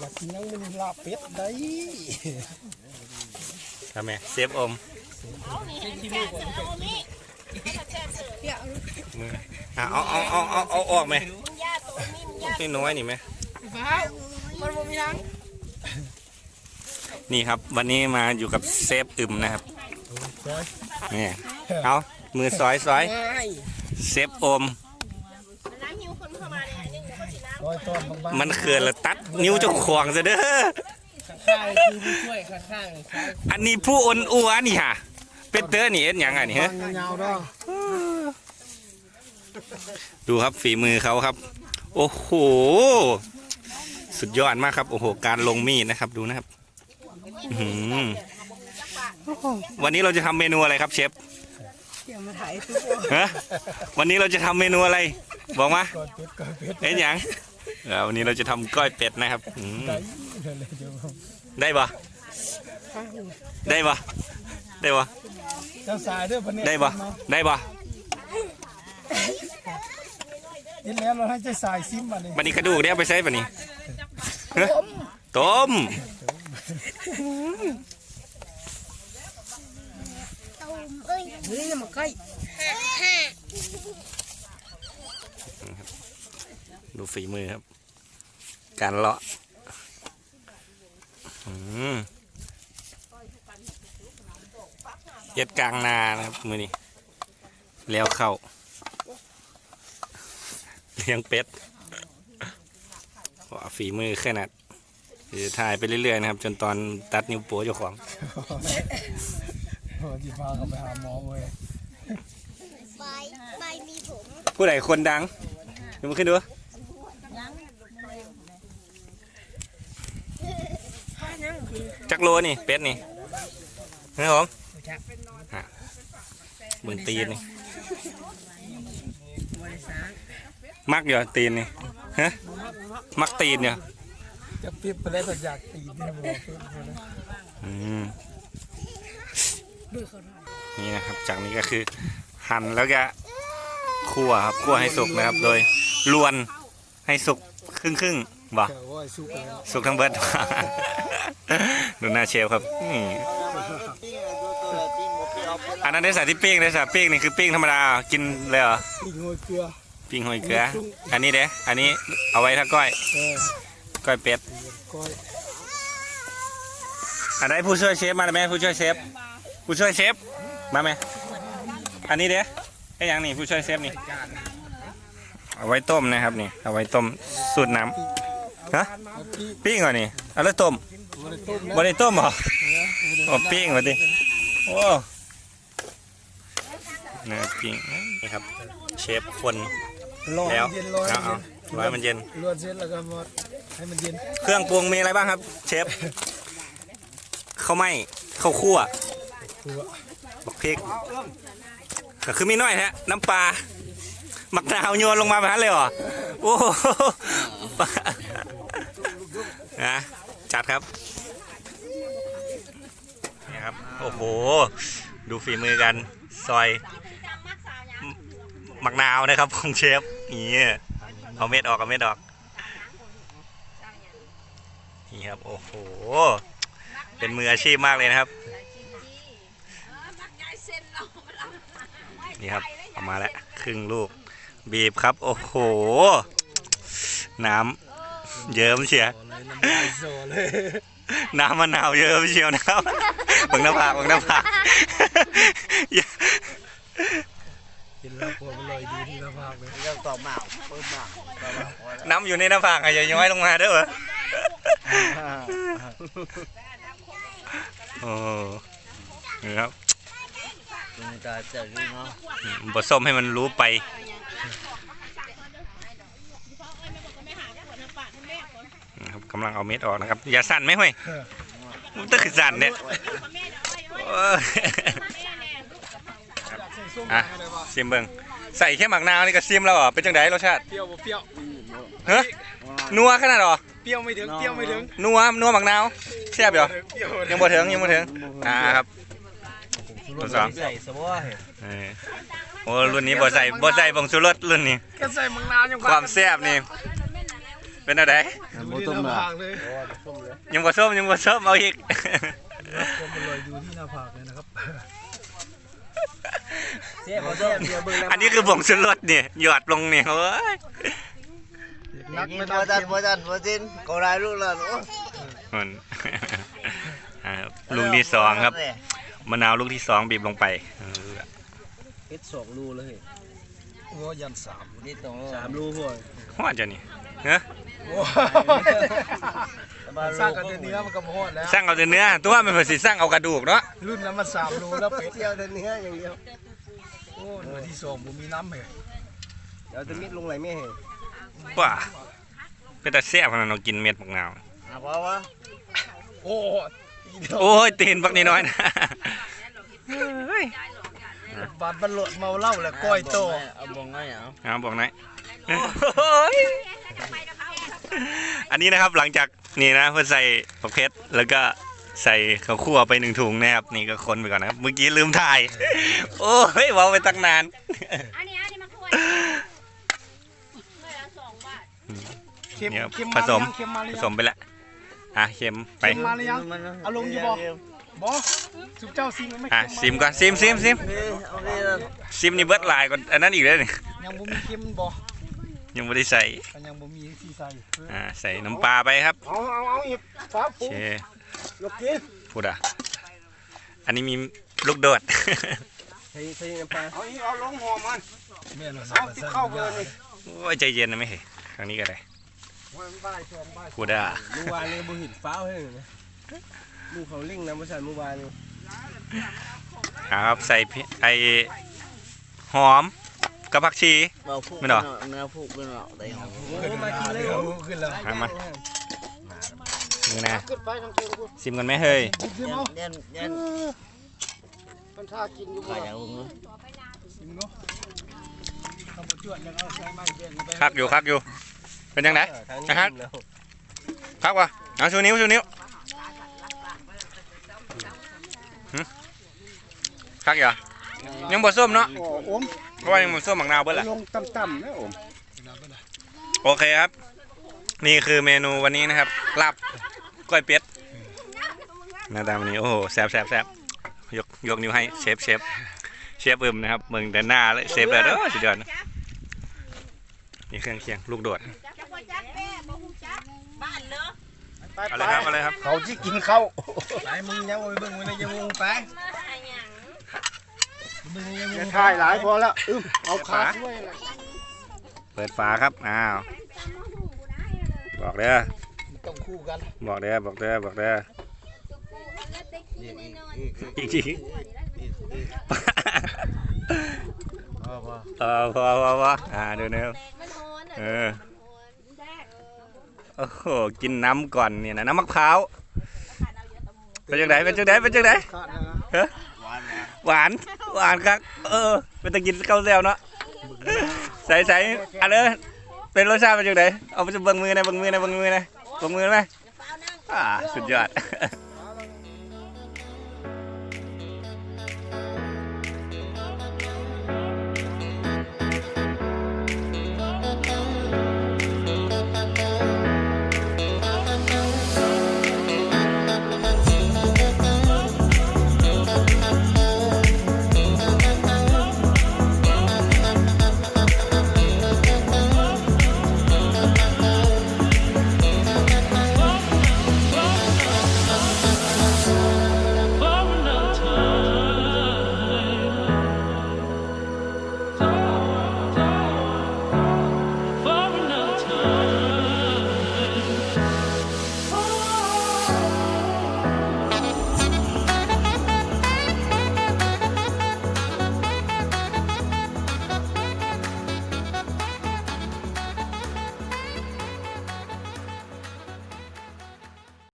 อยากกินยังมันลาบเป็ดได้ทำไมเซฟอมมืออะเอาเอาเอาเอาเอาออกไหมนี่น้อยนี่ไหมมันบ่มีทางนี่ครับ วันนี้มาอยู่กับเซฟอึมนะครับนี่เอามือซอยซอยง่ายเซฟอม ร้อยต้นบางมันเขื่อนละตัดนิ้วเจ้าของซะเด้อ ข้างๆคือผู้ช่วยข้างๆซ้ายอันนี้ผู้อ่อนอัวนี่ฮะเป็นเตอร์นี่เอ็ดหยังอะนี่ๆฮะบางยาวๆเด้อดูครับฝีมือเขาครับ โอ้โห สุดยอดมากครับ โอ้โห การลงมีดนะครับดูนะครับอื้อหือวันนี้เราจะทำเมนูอะไรครับเชฟอย่ามาถ่ายทุกฮะวันนี้เราจะทำเมนูอะไร บอกมาก้อยเป็ดก้อยเป็ดเอ็ดหยัง เออวันนี้เราจะทำก้อยเป็ดนะครับอืมได้เลยเดี๋ยวผมได้ปะได้ปะได้ปะเจ้าสายเด้อปะเนี่ยได้ปะได้ปะกินแล้วเราให้เจ้าสายซิมมาเนี่ยบันนี้กระดูกเนี่ยเอาไปใช้ปะนี่ฮะต้มเฮ้ยอย่ามาใกล้ดูฝีมือครับ การเลาะอืมเย็ดกลางนานะครับมือนี้แล้วเข้าเลี้ยงเป็ดว่าฝีมือแค่นั้นคือถ่ายไปเรื่อยๆนะครับ จนตอนตัดนิ้วโป้เจ้าของโอ้จีพาเขาไปหาหมอเว้ยใบใบมีผม ผู้ใดคนดังยกมือขึ้นดู จักโลนี่เป็ดนี่นะครับผมเบิ่งตีนนี่มักอยู่ตีนนี่ฮะมักตีนอยู่จะปิ๊บไปแล้วแต่อยากตีนเนี่ยบอกปิ๊บไปแล้วอืมนี่นะครับ จากนี้ก็คือ หั่นแล้วก็คั่วครับคั่วให้สุกนะครับ โดยลวนให้สุกครึ่งครึ่ง ๆบ่แต่ว่าสุกแล้วสุกทั้งเบิด ดูหน้าเชฟครับนี่อันนั้นได้สาที่ปิ้งได้สาปิ้งนี่คือปิ้งธรรมดากินเลยเหรอปิ้งหัวเกลือปิ้งหอยเกลืออันนี้เด้อันนี้เอาไว้ถ้าก้อยเออก้อยเป็ดก้อยอันไหนผู้ช่วยเชฟมาไหมผู้ช่วยเชฟผู้ช่วยเชฟมาไหมอันนี้เด้ไอ้ยังนี่ผู้ช่วยเชฟนี่เอาไว้ต้มนะครับนี่เอาไว้ต้มสูตรน้ำ ฮะเอาพี่ปิ้งเหรอนี่เอาแล้วต้มบริต้มบ่แล้วได้ต้มเหรอนะโอ้ปิ้งมาดิโอ้เนื้อปิ้งนี่ครับ เชฟคนรอแล้วเย็นรอเอาเอาร้อยมันเย็นรวนเสร็จแล้วก็มาให้มันเย็น เครื่องปรุงมีอะไรบ้างครับ เชฟข้าวไหม้ข้าวคั่วตัวบักพริกก็คือมีน้อยแท้น้ำปลาหมักนาวโยนลงมาแบบนั้นเลยเหรอ โอ้โห นะจัดครับนี่ครับ โอ้โห ดูฝีมือกัน ซอยมักนาวนะครับของเชฟนี่เอาเม็ดออกเอาเม็ดออกนี่ครับ โอ้โห เป็นมืออาชีพมากเลยนะครับ นี่ครับเอามาแล้วครึ่งลูก บีบครับ โอ้โห น้ำ เยิ้มเชียโซเลยน้ำมะนาวเยิ้มเชียวนะครับบังน้ำผักบังน้ำผักกินแล้วพวมันลอยดีที่ละภาคเลยน้ำอยู่ในน้ำผักอะอย่าย้อยลงมาเด้อวะโอ้นี่ครับจะจะรู้เนาะบดส้มให้มันรู้ไป นะครับกำลังเอาเม็ดออกนะครับ อย่าสั่นไหมห้ยมันต้องคือสั่นเนี่ยโอ้ยครับอะซิมเบิงใส่แค่หมักนาวนี่ก็ซิมแล้วเหรอเป็นจังไดรสชาติเปรี้ยวบ่เปรี้ยวเฮ้ยนัวขนาดเหรอเปรี้ยวไม่ถึงเปรี้ยวไม่ถึงนัวนัวหมักนาวแซ่บเหรอเปรี้ยวยังบ่ถึงยังบ่ถึงอ่าครับทดสอบใส่สบายเออโอ้รุ่นนี้บ่ใส่บ่ใส่ผงชูรสรุ่นนี้ก็ใส่มังนาวยังความแซ่บนี่ เป็นอะไรดูที่หน้าผากเลยยังบ่ส้มยังบ่ส้มเอาอีกผมมันลอยดูที่หน้าผากเลยนะครับเสียบ่เสียเดี๋ยวเบิ่งน้ำอันนี้คือผงชูรสเนี่ยหยอดลงเนี่ยโอ้ยนักยิไม่งได้บ่ทันบ่ทันบ่จินก็ได้ลูกแล้วโอ้มันอ่าลูกที่สองครับมะนาวลูกที่สองบีบลงไปเออเฮ็ดสองรูเลยโอ้ยันสามนี่ตรงสามรูพวกว่าจะนี่เฮ้ยโอ้ สร้างกันเนื้อมันก็มาฮอดแล้ว สร้างเอาแต่เนื้อ ตัวมันเป็นสิสร้างเอากระดูกเนาะ รุ่นนั้นมันสามโลแล้วเป็ดเที่ยวแต่เนื้ออย่างเดียว โอ้หน่วยที่สองผมมีน้ำเหรอเดี๋ยวจะมิดลงไหลไม่เห็นว่าเป็นแต่แซ่บขนาดเรากินเม็ดมะนาวอะพอวะโอ้อีเดียวโอ้ยตีนบักนี่น้อยนะเฮ้ยบาดบันหลดเมาเหล้าแล้วก้อยโตเอาบ่งไงเอาเอาบอกหนอยโอ้ยอั นนี้นะครับหลังจากนี่นะเพื่อใส่ผักเพชรแล้วก็ใส่ข้าวคั่วไปหนึ่งถุงนะครับนี่ก็คนไปก่อนนะครับเมื่อกี้ลืมถ่าย โอ้ยเว้าไปตั้งนานอันนี้อันนี้มันถ้วยถ้วยละสองบาทเค็มเนี่ยเค็มผมาหสรือมยังเค็มมาหรือผยังสมไปแล้วอะเค็มไปเค็มมาหรือยังเอาลงอยู่บ่บอสุปเจ้าซิมมันไม่อะเค็มซิมก่อนซิมซิมซิม โอเคโอเคแล้วซิมนี่เบิดหลายกว่าอันนั้นอีกเลยนี่ยังบ่มีเค็มบ่ ยังไม่ได้ใส่มันยังบ่มีที่ใส่อ่าใส่น้ำปลาไปครับเอาเอาเอาอีกฟ้าโอปูเคยกกินพูดอะอันนี้มีลูกโดดใช้ใช้น้ำปลาเอาอีกเอาลงหอมมันแม่นเอาที่เข้าเกินนี่โอ้ยใจเย็นนะไม่เห็นครั้งนี้ก็ได้มันบ่ายสองบ่ายพูดอะเมื่อวานนี้บ่เห็นฟ้าวให้เลยนะลูกเขาเร่งนะบ่ใช่เมื่อวานนี้ครับใส่พริไอหอม กับผักชีเอาผูกไม่หรอ เนื้อผูกเป็นเนาะได้หอมโอ้มากินเลยเดี๋เหยรวอขึ้นแล้วมามานี่นะขึ้นไปทางเชียงกูซิมกันไหมเฮ้ยซิมเย็นเอาเย็นเย็นมันท่ากินอยู่ไปบ่อย่างมึงซิมเนาะทำบ่จวดยังเอาใส่ไม้เบี้ยนไปคักอยู่คักอยู่ เป็นยังไงทางนี้นะครับกินแล้วคักวะเอาชูนิ้วชูนิ้วหึคักอยู่ยังบ่ส้มเนาะ โอ้อม เพราะว่ายังบ่ส้มหมักนาวเบิ้ลล่ะลงต่ำๆนะอมโอเคครับ นี่คือเมนูวันนี้นะครับลาบกล้วยเป็ดหน้าตาวันนี้โอ้โหแซ่บแซ่บแซ่บยกยกนิ้วให้เชฟเชฟเชฟอึมนะครับเมืองแต่หน้าเลยเชฟเลยเด้อสุดยอดนะนี่เครื่องเคียงลูกโดดจักว่าจักแม่บ่ฮู้จักบ้านเนาะไปเอาเลยครับเอาเลยครับ เขาที่กินข้าวไปมึงยังไปเบิ่งมันยังมึงไปมาหาหยัง มึงยังมึงถ่ายหลายพอแล้วอึมเอาขาช่วยนะเปิดฝาครับ อ้าว บอกเด้อต้องคู่กันบอกเด้อบอกเด้อบอกเด้ออีกอีกอีกอีกทีพอพอเออพอพอพออ่าดูนะครับมันฮ้อนเออะอแดกโอ้โหกินน้ำก่อนเนี่ยนะน้ำมะพร้าวเป็นจังไดเป็นจังไดเป็นจังไดขาดนะเฮ้ยหวานนะหวาน หวานครับเออเป็นตะกินข้าวแซวเนาะใส่ใส่อันเด้อเป็นรสชาติเป็นจังไดเอาไปเบิ่งมือหนะเบิ่งมือหนะเบิ่งมือหนะเบิ่งมือไหมอ่าสุดยอด